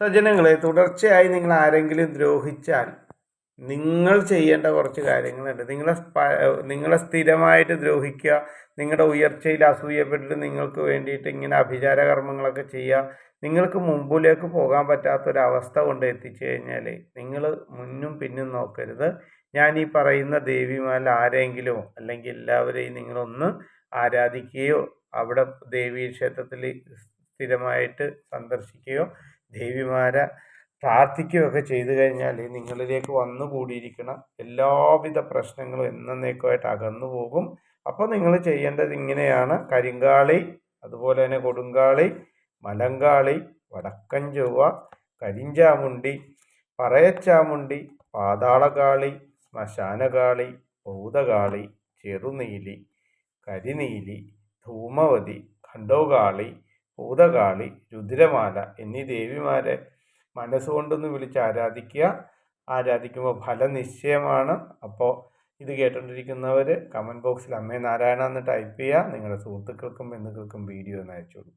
സജ്ജനങ്ങളെ തുടർച്ചയായി നിങ്ങൾ ആരെങ്കിലും ദ്രോഹിച്ചാൽ നിങ്ങൾ ചെയ്യേണ്ട കുറച്ച് കാര്യങ്ങളുണ്ട്. നിങ്ങളെ നിങ്ങളെ സ്ഥിരമായിട്ട് ദ്രോഹിക്കുക നിങ്ങളുടെ ഉയർച്ചയിൽ അസൂയപ്പെട്ടിട്ട് നിങ്ങൾക്ക് വേണ്ടിയിട്ട് ഇങ്ങനെ അഭിചാര കർമ്മങ്ങളൊക്കെ ചെയ്യുക നിങ്ങൾക്ക് മുമ്പിലേക്ക് പോകാൻ പറ്റാത്തൊരവസ്ഥ കൊണ്ട് എത്തിച്ചു കഴിഞ്ഞാൽ നിങ്ങൾ മുന്നും പിന്നും നോക്കരുത്. ഞാൻ ഈ പറയുന്ന ദേവിമാരിൽ ആരെങ്കിലും അല്ലെങ്കിൽ എല്ലാവരെയും നിങ്ങളൊന്ന് ആരാധിക്കുകയോ അവിടെ ദേവീ ക്ഷേത്രത്തിൽ സ്ഥിരമായിട്ട് സന്ദർശിക്കുകയോ ദേവിമാരെ പ്രാർത്ഥിക്കുകയൊക്കെ ചെയ്തു കഴിഞ്ഞാൽ നിങ്ങളിലേക്ക് വന്നു കൂടിയിരിക്കണം എല്ലാവിധ പ്രശ്നങ്ങളും എന്നേക്കുമായിട്ട് അകന്നു പോകും. അപ്പോൾ നിങ്ങൾ ചെയ്യേണ്ടത് ഇങ്ങനെയാണ്. കരിങ്കാളി അതുപോലെ തന്നെ കൊടുങ്കാളി മലങ്കാളി വടക്കൻ ചൊവ്വ കരിഞ്ചാമുണ്ടി പറയച്ചാമുണ്ടി പാതാളകാളി ശ്മശാനകാളി ഭൂതകാളി ചെറുനീലി കരിനീലി ധൂമവതി ഖണ്ഡോകാളി ഭൂതകാളി രുദ്രമാല എന്നീ ദേവിമാരെ മനസ്സുകൊണ്ടൊന്ന് വിളിച്ച് ആരാധിക്കുക. ആരാധിക്കുമ്പോൾ ഫലം നിശ്ചയമാണ് അപ്പോൾ ഇത് കേട്ടുകൊണ്ടിരിക്കുന്നവർ കമന്റ് ബോക്സിൽ അമ്മേ നാരായണ എന്ന് ടൈപ്പ് ചെയ്യുക നിങ്ങളുടെ സുഹൃത്തുക്കൾക്കും ബന്ധുക്കൾക്കും വീഡിയോ ഒന്ന് അയച്ചു കൊടുക്കും